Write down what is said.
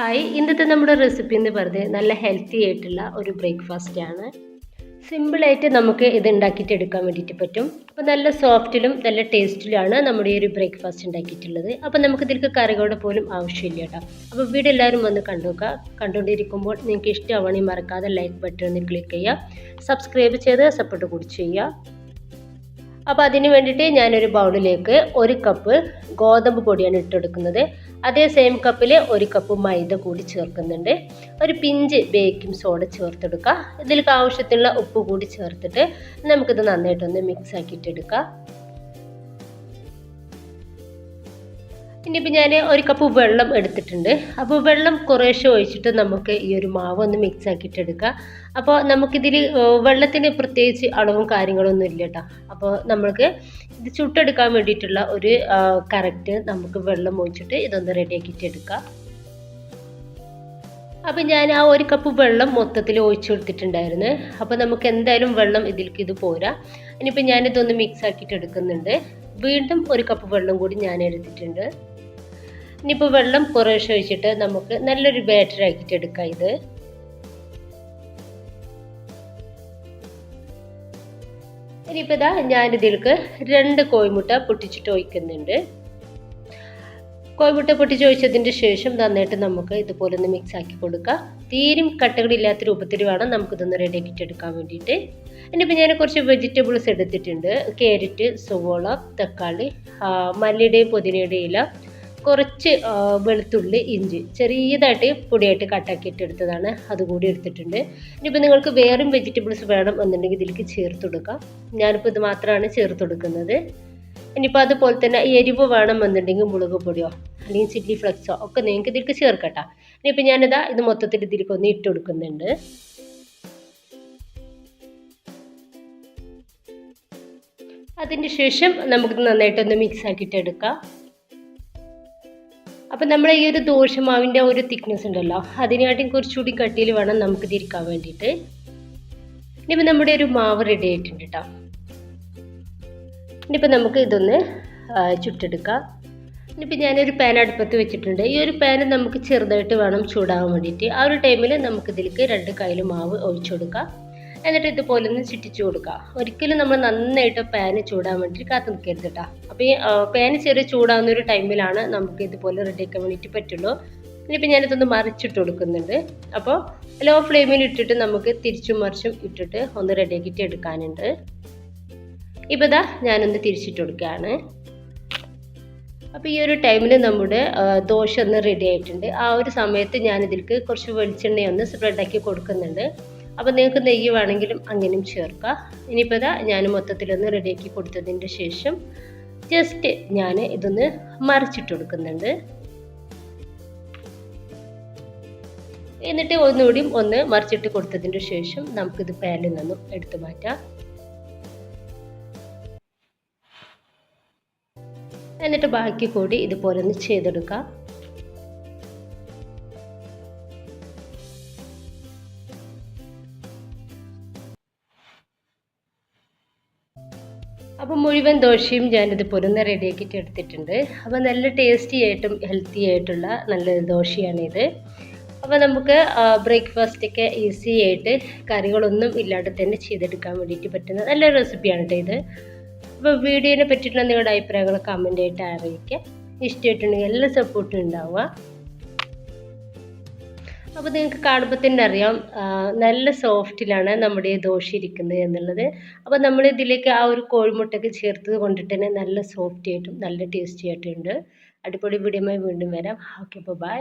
Hi ഇന്നത്തെ നമ്മുടെ recipe എന്ന് പറയുന്നത് നല്ല ഹെൽത്തി ആയിട്ടുള്ള ഒരു ബ്രേക്ക്ഫാസ്റ്റ് ആണ്. സിമ്പിളായിട്ട് നമുക്ക് ഇത് ഉണ്ടാക്കിയിട്ട് എടുക്കാൻ വേണ്ടിയിട്ട് പറ്റും. അപ്പോൾ നല്ല സോഫ്റ്റിലും നല്ല ടേസ്റ്റിലുമാണ് നമ്മുടെ ഈ ഒരു ബ്രേക്ക്ഫാസ്റ്റ് ഉണ്ടാക്കിയിട്ടുള്ളത്. അപ്പോൾ നമുക്ക് ഇതിലേക്ക് കറികളുടെ പോലും ആവശ്യമില്ല കേട്ടോ. അപ്പോൾ വീഡിയോ എല്ലാവരും വന്ന് കണ്ടുനോക്കുക കണ്ടുകൊണ്ടിരിക്കുമ്പോൾ നിങ്ങൾക്ക് ഇഷ്ടമാവണമെങ്കിൽ മറക്കാതെ ലൈക്ക് ബട്ടണിൽ ക്ലിക്ക് ചെയ്യുക. സബ്സ്ക്രൈബ് ചെയ്ത് സപ്പോർട്ട് കൂടി ചെയ്യുക. അപ്പോൾ അതിന് വേണ്ടിയിട്ട് ഞാനൊരു ബൗളിലേക്ക് ഒരു കപ്പ് ഗോതമ്പ് പൊടിയാണ് ഇട്ടെടുക്കുന്നത്. അതേ സെയിം കപ്പിൽ ഒരു കപ്പ് മൈദ കൂടി ചേർക്കുന്നുണ്ട്. ഒരു പിഞ്ച് ബേക്കിംഗ് സോഡ ചേർത്തെടുക്കുക. ഇതിലേക്ക് ആവശ്യത്തിനുള്ള ഉപ്പ് കൂടി ചേർത്തിട്ട് നമുക്കിത് നന്നായിട്ടൊന്ന് മിക്സ് ആക്കിയിട്ടെടുക്കാം ഇനിയിപ്പോൾ ഞാൻ ഒരു കപ്പ് വെള്ളം എടുത്തിട്ടുണ്ട്. അപ്പോൾ വെള്ളം കുറേശ്ശെ ഒഴിച്ചിട്ട് നമുക്ക് ഈ ഒരു മാവ് ഒന്ന് മിക്സ് ആക്കിയിട്ട് എടുക്കാം. അപ്പോൾ നമുക്കിതിൽ വെള്ളത്തിന് പ്രത്യേകിച്ച് അളവും കാര്യങ്ങളൊന്നും ഇല്ല കേട്ടോ. അപ്പോൾ നമുക്ക് ഇത് ചുട്ടെടുക്കാൻ വേണ്ടിയിട്ടുള്ള ഒരു കറക്റ്റ് നമുക്ക് വെള്ളം ഒഴിച്ചിട്ട് ഇതൊന്ന് റെഡിയാക്കിയിട്ട് എടുക്കാം. അപ്പം ഞാൻ ആ ഒരു കപ്പ് വെള്ളം മൊത്തത്തിൽ ഒഴിച്ചു കൊടുത്തിട്ടുണ്ടായിരുന്നു. അപ്പോൾ നമുക്ക് എന്തായാലും വെള്ളം ഇതിലേക്ക് ഇത് പോരാ. ഇനിയിപ്പോൾ ഞാനിതൊന്ന് മിക്സ് ആക്കിയിട്ട് എടുക്കുന്നുണ്ട്. വീണ്ടും ഒരു കപ്പ് വെള്ളം കൂടി ഞാൻ എടുത്തിട്ടുണ്ട്. ഇനിയിപ്പോൾ വെള്ളം കുറേശ്ശെ ഒഴിച്ചിട്ട് നമുക്ക് നല്ലൊരു ബാറ്റർ ആക്കിയിട്ട് എടുക്കാം ഇത്. ഇനിയിപ്പോൾ ഇതാ ഞാനിതിലേക്ക് രണ്ട് കോഴിമുട്ട പൊട്ടിച്ചിട്ട് ഒഴിക്കുന്നുണ്ട്. കോഴിമുട്ട പൊട്ടിച്ച് ഒഴിച്ചതിന്റെ ശേഷം നന്നായിട്ട് നമുക്ക് ഇതുപോലെ ഒന്ന് മിക്സ് ആക്കി കൊടുക്കുക തീരും കട്ടകളില്ലാത്ത രൂപത്തിൽ വേണം നമുക്കിതൊന്ന് റെഡിയാക്കിയിട്ട് എടുക്കാൻ വേണ്ടിയിട്ട്. ഇനിയിപ്പോൾ ഞാൻ കുറച്ച് വെജിറ്റബിൾസ് എടുത്തിട്ടുണ്ട്. കാരറ്റ് സവോള തക്കാളി മല്ലിയുടെയും പുതിനയുടെയും ഇല കുറച്ച് വെളുത്തുള്ളി ഇഞ്ചി ചെറിയതായിട്ട് പൊടിയായിട്ട് കട്ടാക്കിയിട്ട് എടുത്തതാണ് അതുകൂടി എടുത്തിട്ടുണ്ട്. ഇനിയിപ്പോൾ നിങ്ങൾക്ക് വേറെയും വെജിറ്റബിൾസ് വേണം എന്നുണ്ടെങ്കിൽ ഇതിലേക്ക് ചേർത്ത് കൊടുക്കാം. ഞാനിപ്പോൾ ഇത് മാത്രമാണ് ചേർത്ത് കൊടുക്കുന്നത്. ഇനിയിപ്പോൾ അതുപോലെ തന്നെ എരിവ് വേണം എന്നുണ്ടെങ്കിൽ മുളക് പൊടിയോ അല്ലെങ്കിൽ ചില്ലി ഫ്ലെക്സോ ഒക്കെ നിങ്ങൾക്ക് ഇതിലേക്ക് ചേർക്കട്ടെ. ഇനിയിപ്പോൾ ഞാനിതാ ഇത് മൊത്തത്തിൽ ഇതിലേക്ക് ഒന്ന് ഇട്ട് കൊടുക്കുന്നുണ്ട്. അതിന് ശേഷം നമുക്ക് നന്നായിട്ടൊന്ന് മിക്സ് ആക്കിയിട്ട് എടുക്കാം. അപ്പം നമ്മൾ ഈ ഒരു ദോശമാവിന്റെ ഒരു തിക്നെസ് ഉണ്ടല്ലോ അതിനായിട്ടും കുറച്ചുകൂടി കട്ടിയിൽ വേണം നമുക്ക് തിരിക്കാൻ വേണ്ടിയിട്ട്. ഇനിയിപ്പോൾ നമ്മുടെ ഒരു മാവ് റെഡി ആയിട്ടുണ്ട് കേട്ടോ ഇനിയിപ്പോൾ നമുക്ക് ഇതൊന്ന് ചുട്ടെടുക്കാം. ഇനിയിപ്പോൾ ഞാനൊരു പാൻ അടുപ്പത്ത് വെച്ചിട്ടുണ്ട്. ഈ ഒരു പാൻ നമുക്ക് ചെറുതായിട്ട് വേണം ചൂടാകാൻ വേണ്ടിയിട്ട്. ആ ഒരു ടൈമിൽ നമുക്കിതിലേക്ക് രണ്ട് കയ്യിൽ മാവ് ഒഴിച്ചു കൊടുക്കാം. എന്നിട്ട് ഇതുപോലെ ഒന്ന് ചുറ്റിച്ചു കൊടുക്കുക. ഒരിക്കലും നമ്മൾ നന്നായിട്ട് പാന് ചൂടാൻ വേണ്ടിയിട്ട് കാത്തു നിൽക്കരുത് കേട്ടോ അപ്പോൾ ഈ പാന് ചെറിയ ചൂടാവുന്ന ഒരു ടൈമിലാണ് നമുക്ക് ഇതുപോലെ റെഡിയാക്കാൻ വേണ്ടിയിട്ട് പറ്റുള്ളൂ. ഇനിയിപ്പോൾ ഞാനിതൊന്ന് മറിച്ചിട്ട് കൊടുക്കുന്നുണ്ട്. അപ്പോൾ ലോ ഫ്ലെയിമിൽ ഇട്ടിട്ട് നമുക്ക് തിരിച്ചും മറിച്ചും ഇട്ടിട്ട് ഒന്ന് റെഡിയാക്കിയിട്ട് എടുക്കാനുണ്ട്. ഇപ്പോൾ ഇതാ ഞാനൊന്ന് തിരിച്ചിട്ട് കൊടുക്കുകയാണ്. അപ്പോൾ ഈ ഒരു ടൈമിൽ നമ്മുടെ ദോശ ഒന്ന് റെഡി ആയിട്ടുണ്ട്. ആ ഒരു സമയത്ത് ഞാനിതിലേക്ക് കുറച്ച് വെളിച്ചെണ്ണയൊന്ന് സ്പ്രെഡാക്കി കൊടുക്കുന്നുണ്ട്. അപ്പോൾ നിങ്ങൾക്ക് നെയ്യ് വേണമെങ്കിലും അങ്ങനെയും ചേർക്കാം. ഇനിയിപ്പോൾ ഇതാ ഞാൻ മൊത്തത്തിലൊന്ന് റെഡിയാക്കി കൊടുത്തതിന്റെ ശേഷം ജസ്റ്റ് ഞാൻ ഇതൊന്ന് മറിച്ചിട്ട് കൊടുക്കുന്നുണ്ട്. എന്നിട്ട് ഒന്നുകൂടിയും ഒന്ന് മറിച്ചിട്ട് കൊടുത്തതിന്റെ ശേഷം നമുക്കിത് പാനിൽ നിന്നും എടുത്തു മാറ്റാം. എന്നിട്ട് ബാക്കി കൂടി ഇതുപോലെ ഒന്ന് ചെയ്തെടുക്കാം. അപ്പോൾ മുഴുവൻ ദോശയും ഞാനിത് പൊരുന്ന റെഡിയാക്കിയിട്ട് എടുത്തിട്ടുണ്ട്. അപ്പോൾ നല്ല ടേസ്റ്റി ആയിട്ടും ഹെൽത്തി ആയിട്ടുള്ള നല്ല ദോശയാണിത്. അപ്പോൾ നമുക്ക് ബ്രേക്ക്ഫാസ്റ്റൊക്കെ ഈസി ആയിട്ട് കറികളൊന്നും ഇല്ലാതെ തന്നെ ചെയ്തെടുക്കാൻ വേണ്ടിയിട്ട് പറ്റുന്ന നല്ല റെസിപ്പിയാണ് കേട്ടോ ഇത് അപ്പോൾ വീഡിയോനെ പറ്റിയിട്ടുള്ള നിങ്ങളുടെ അഭിപ്രായങ്ങൾ കമന്റ് ആയിട്ട് അറിയിക്കുക. ഇഷ്ടമായിട്ടുണ്ടെങ്കിൽ എല്ലാ സപ്പോർട്ടും ഉണ്ടാവുക. അപ്പോൾ നിങ്ങൾക്ക് കാണുമ്പോൾ തന്നെ അറിയാം നല്ല സോഫ്റ്റിലാണ് നമ്മുടെ ദോശ ഇരിക്കുന്നത് എന്നുള്ളത്. അപ്പോൾ നമ്മൾ ഇതിലേക്ക് ആ ഒരു കോഴിമുട്ടയൊക്കെ ചേർത്ത് കൊണ്ടിട്ട് തന്നെ നല്ല സോഫ്റ്റ് ആയിട്ടും നല്ല ടേസ്റ്റി ആയിട്ടുണ്ട്. അടിപൊളി വീഡിയോമായി വീണ്ടും വരാം. ഓക്കെ അപ്പോൾ ബൈ